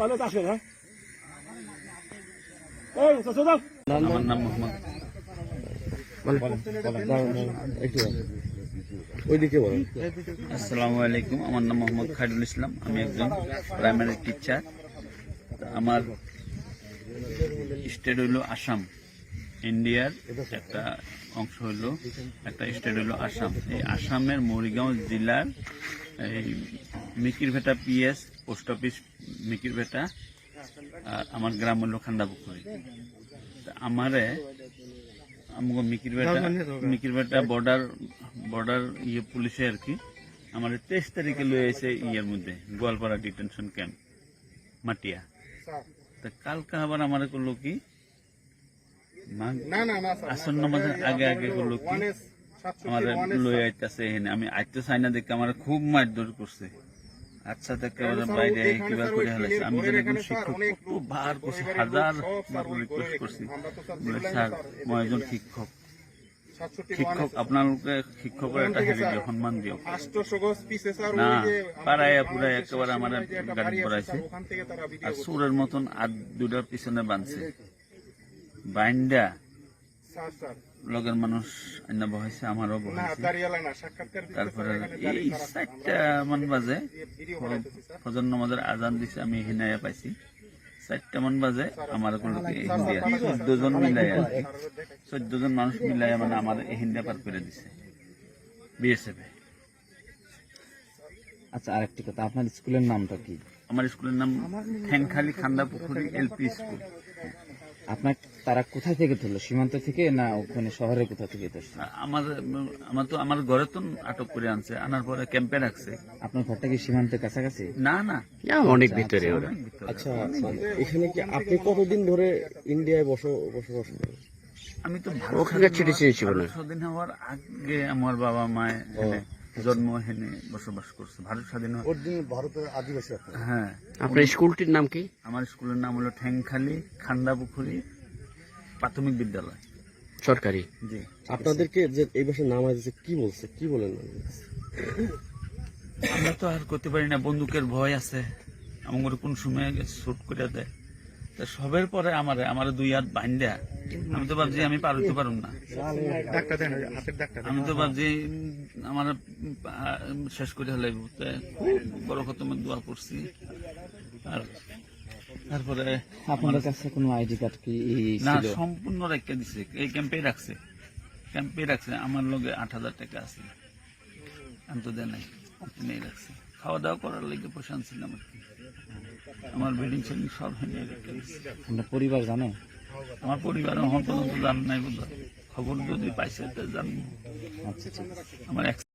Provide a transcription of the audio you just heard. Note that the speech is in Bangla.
পালে আসে হ্যাঁ এই সচেতন আমার নাম মোহাম্মদ আসসালামু আলাইকুম, আমার নাম মোহাম্মদ খাইরুল ইসলাম, আমি একজন প্রাইমারি টিচার আমার স্টেট হইল আসাম ইন্ডিয়ার একটা অংশ হইল, একটা স্টেট হইল আসাম। এই আসামের মরিগাঁও জেলার এই Mikirbheta PS post office Mikirbheta আর আমার গ্রাম হইল খান্দাপুকুরি। তা আমারে আমাকে মিকিরবেটা মিকিরবেটা বর্ডার বর্ডার ইয়ে পুলিশে আর কি। আমার তেইশ তারিখে লয়ে এসে ইয়ের মধ্যে গোয়ালপাড়া ডিটেনশন ক্যাম্প মাটিয়া। তা কালকে আবার আমার করল কি? আসন্ন মাঝে আগে আগে করল কি? আমার লয়ে আইতাছে আমি আইতে চাই না দেখে আমার খুব মারধর করছে। আচ্ছা দেখে আমার বাইরে কিবা করে হালাইছে আমি যেন একজন শিক্ষক খুব করছি হাজার বার রিকোয়েস্ট করছি। বলে স্যার মই একজন শিক্ষক। শিক্ষক আপনালোকে শিক্ষকের একটা হেৰি দিয়ক সন্মান দিয়ক না পাড়ায় পুরা একেবারে আমার গাড়ি পড়াইছে আর সুরের মতন আর দুটার পিছনে বাঁধছে। বাইন্ডা। লগের মানুষ অন্য বহাইছে আমারও বহাইছে। তারপরে এই চারটা মান বাজে ফজর নমাজের আজান দিছে আমি হিনায়া পাইছি। চারটা মান বাজে আমার হিন্দিয়া। চোদ্দ জন মিলাই আর কি চোদ্দ জন মানুষ মিলাই মানে আমার হিন্দিয়া পার করে দিছে। বিএসএফ আচ্ছা আরেকটি কথা আপনার স্কুলের নামটা কি? আমার স্কুলের নাম ঠ্যাংখালি খান্দা পুকুরি এলপি স্কুল। আপনার তারা কোথায় থেকে ধরলো সীমান্ত থেকে না ওখানে শহরে কোথা থেকে ধরছে আমার আমার তো আমার ঘরে তো আটক করে আনছে আনার পরে ক্যাম্পে রাখছে। আপনার ঘরটা কি সীমান্তের কাছাকাছি? না না। অনেক ভিতরে ওরা। আচ্ছা এখানে কি আপনি কতদিন ধরে ইন্ডিয়ায় বস বসবাস করেন? আমি তো ভালো ওখানকার citizenship না? স্বাধীন হওয়ার আগে আমার বাবা মা এখানে জন্ম এখানে বসবাস করছে ভারত স্বাধীন হওয়ার ওর দিন ভারতের আদিবাসী হ্যাঁ। আপনার স্কুলটির নাম কি? আমার স্কুলের নাম হলো ঠ্যাংখালি খান্দাপুকুরি প্রাথমিক বিদ্যালয়। সরকারি? জি। আপনাদেরকে যে এই বছর নাম আছে কি বলছে? কি বলেন? আমরা তো আর করতে পারি না বন্দুকের ভয় আছে। আমার কোন সময় শুট করে দেয়। সবের পরে আমার আমার দুই হাত বান্ধা আমি তো ভাবছি আমি পার হইতে পারুম না। আমি তো ভাবছি আমার শেষ করে হলাইব খুব বড় খতমের দোয়া করছি। আর তারপরে আপনাদের কাছে কোনো আইডি কার্ড কি না সম্পূর্ণ রেখে দিছে। এই ক্যাম্পে রাখছে। ক্যাম্পে রাখছে। আমার লগে আট হাজার টাকা আছে। আমি তো দেয় নাই। নেই রাখছে। খাওয়া দাওয়া করার লেগে পয়সা আনছিলাম আর কি আমার বেডিং সেডিং সব ভেঙে রেখে আপনার পরিবার জানে? আমার পরিবার এখন পর্যন্ত জান নাই বোধ খবর যদি পাইছে জানব। আচ্ছা আমার